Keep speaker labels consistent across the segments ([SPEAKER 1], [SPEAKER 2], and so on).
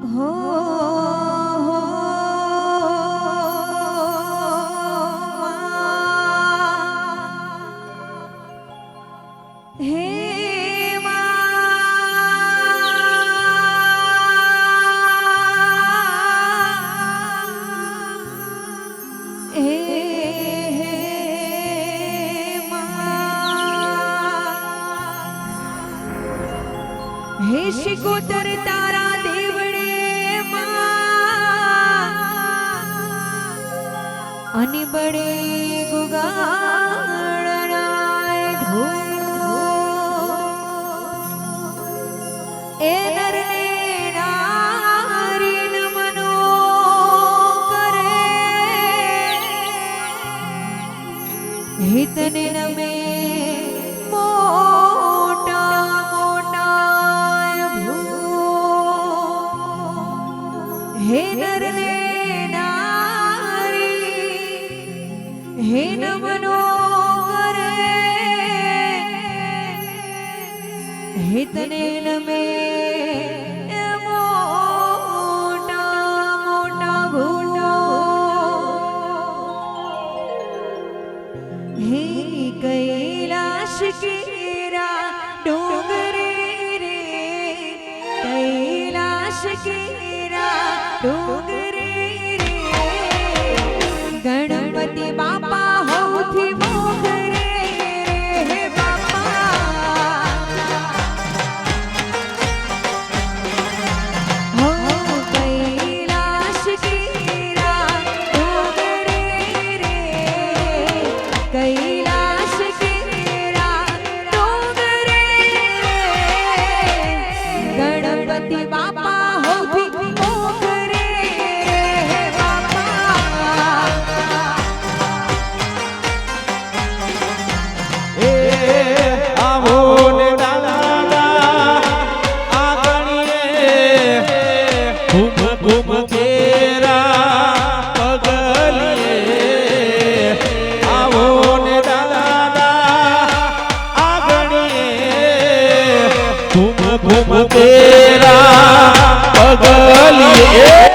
[SPEAKER 1] હો અને બડે ગુગાળનાય ધૂળ એ નરને
[SPEAKER 2] Bye. પગલીએ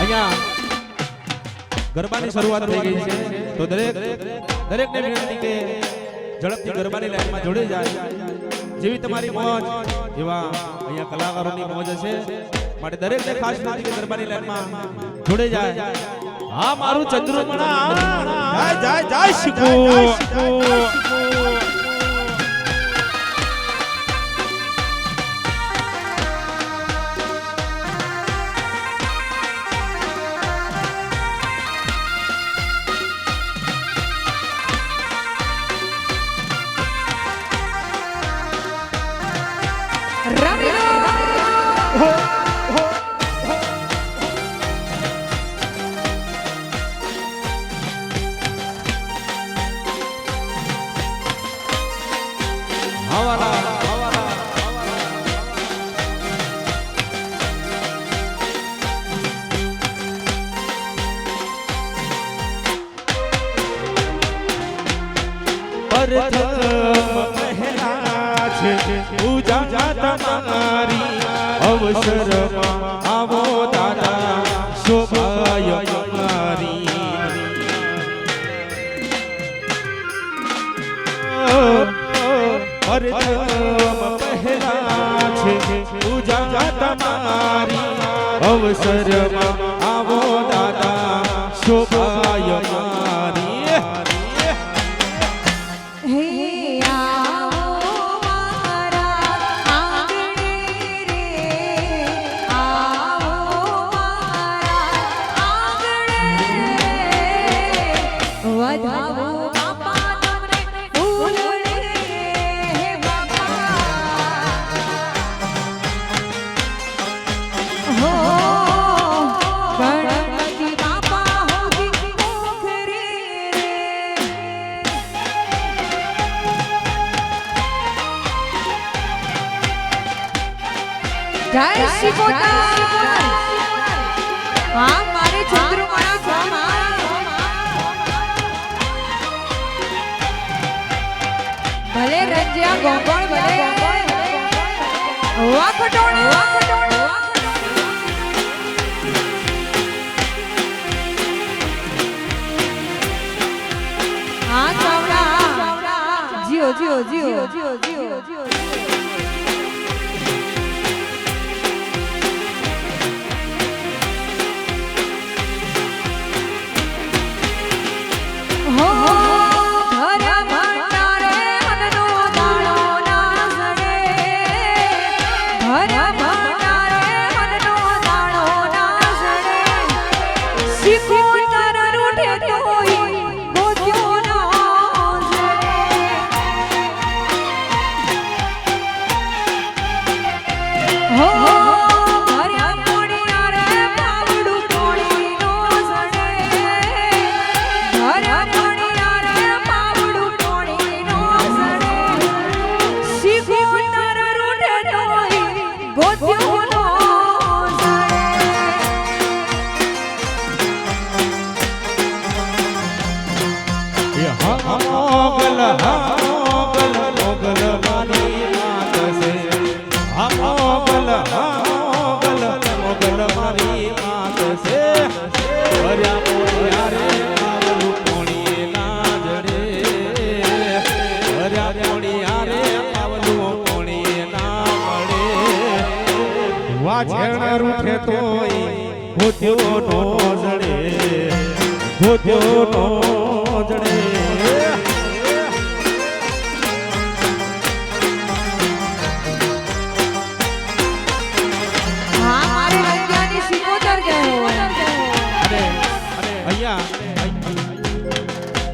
[SPEAKER 2] અહીંયા ગરબાની શરૂઆત થઈ ગઈ છે. તો દરેક દરેકને વિનંતી કે ઝડપથી ગરબાની લાઈનમાં જોડે જાય. જેવી તમારી મોજ એવા અહીંયા કલાકારોની મોજ હશે. માટે દરેકને ખાસ વિનંતી કે ગરબાની લાઈનમાં જોડે જાય. હા મારું ચંદ્રમણા. જાય જાય જાય શીખો છે પૂજા તમારી અવસરમાં આવો દાદા શોભાય મારી પહેલા છે પૂજા તમારી અવસરમાં
[SPEAKER 1] હા, મારે ચંદ્રમાળા ભલે રંજ્યા ગોંગળ ભલે વાહ ખટોણ વાહ ખટોણ હા, ચાવડા. જીઓ જીઓ જીઓ જીઓ જીઓ.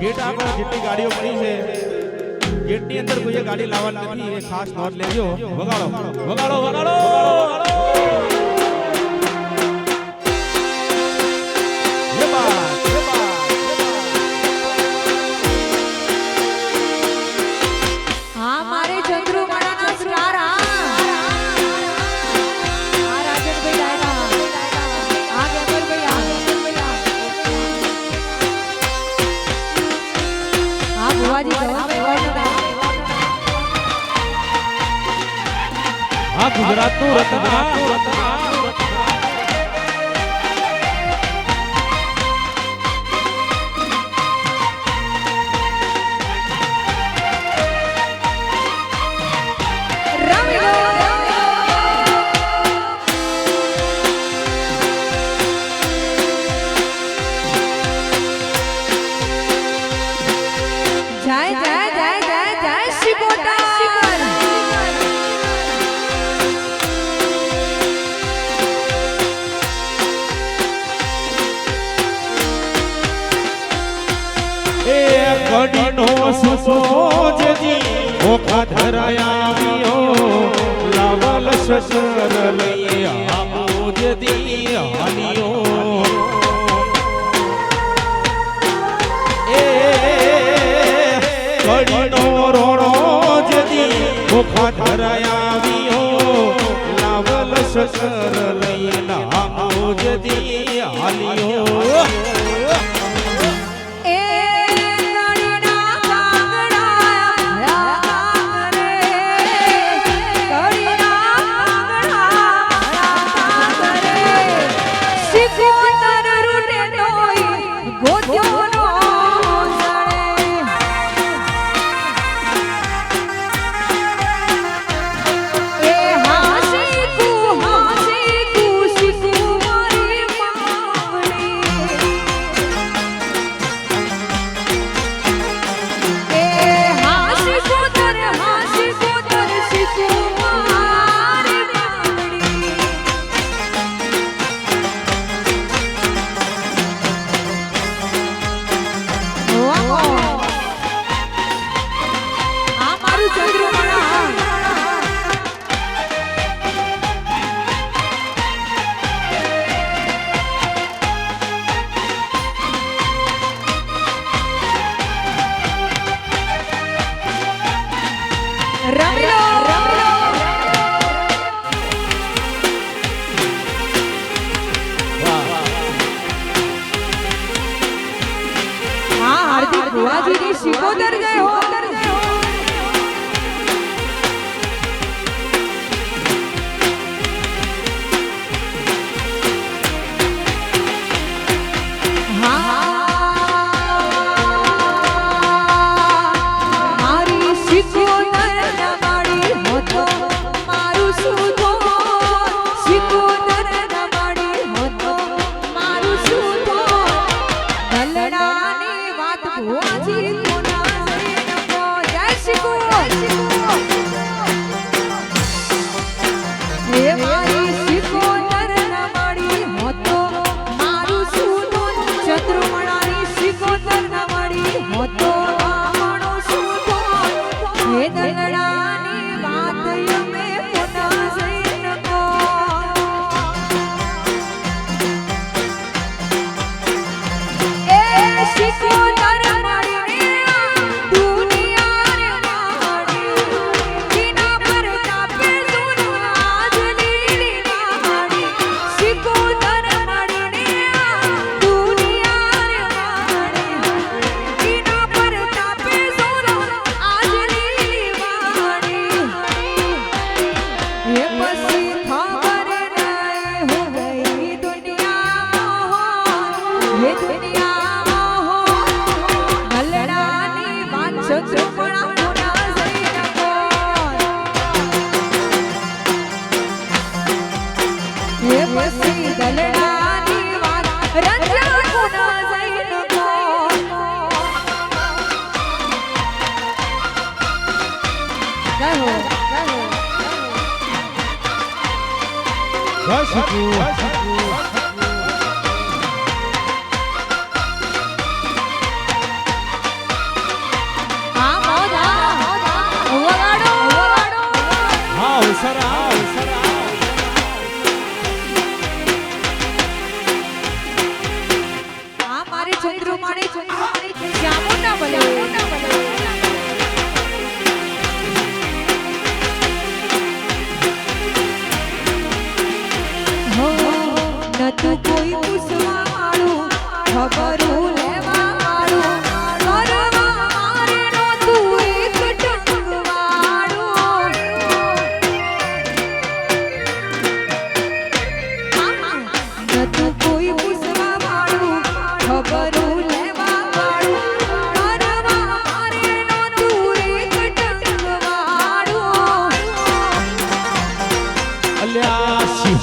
[SPEAKER 2] ગેટ આગળ જેટલી ગાડીઓ પડી છે ગેટની અંદર કોઈએ ગાડી લાવવાની નથી, એ ખાસ નોટ લેજો. વગાડો વગાડો વગાડો. અંબાજી
[SPEAKER 1] હા
[SPEAKER 2] ગુજરાતનું રત્ન સોજજી ઓખા ધરાયાવીઓ લાવલ સસર લઈ આપો જદી હલિયો એ કડીનો રોણો જદી ઓખા ધરાયાવીઓ લાવલ સસર
[SPEAKER 1] લઈ આપો Bicycle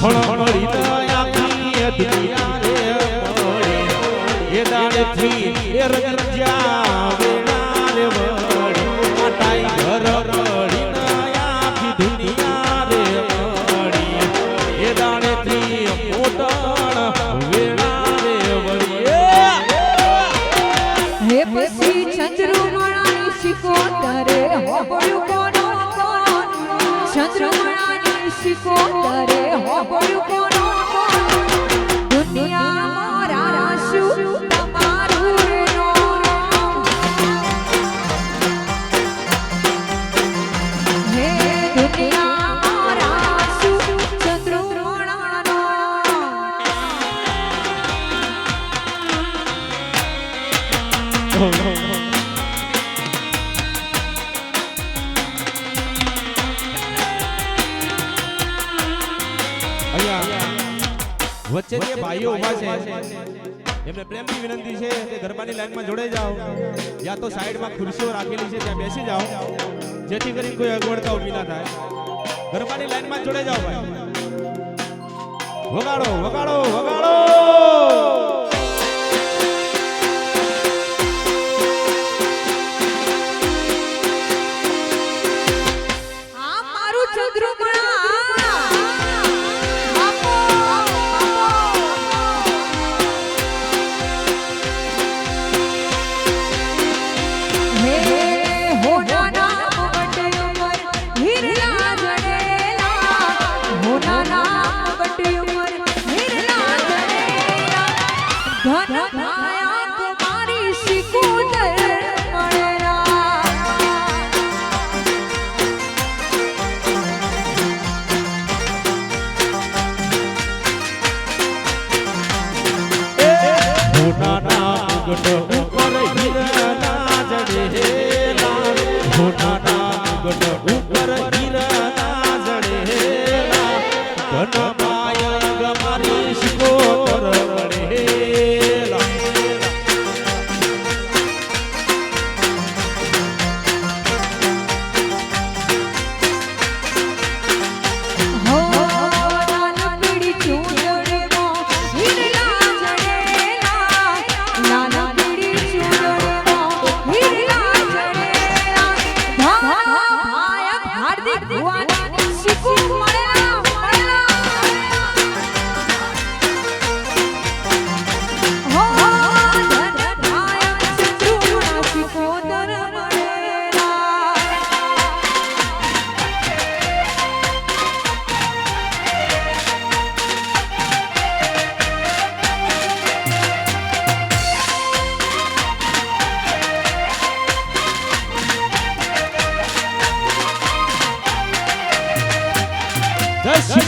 [SPEAKER 1] হড় শিকো তারে হবলু
[SPEAKER 2] কোন વચ્ચે જે ભાઈઓ ઊભા છે. એમને પ્રેમની વિનંતી છે કે ગરબાની લાઈનમાં જોડે જાઓ. યા તો સાઈડમાં ખુરશીઓ રાખેલી છે ત્યાં બેસી જાઓ. જેથી કરીને કોઈ અગવડતા ઊભી ના થાય. ગરબાની લાઈનમાં જોડે જાઓ ભાઈ. વગાડો વગાડો વગાડો!
[SPEAKER 1] Oh.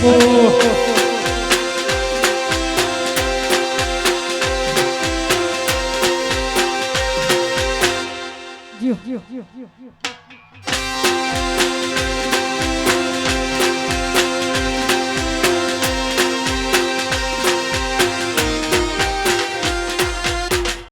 [SPEAKER 1] Oh.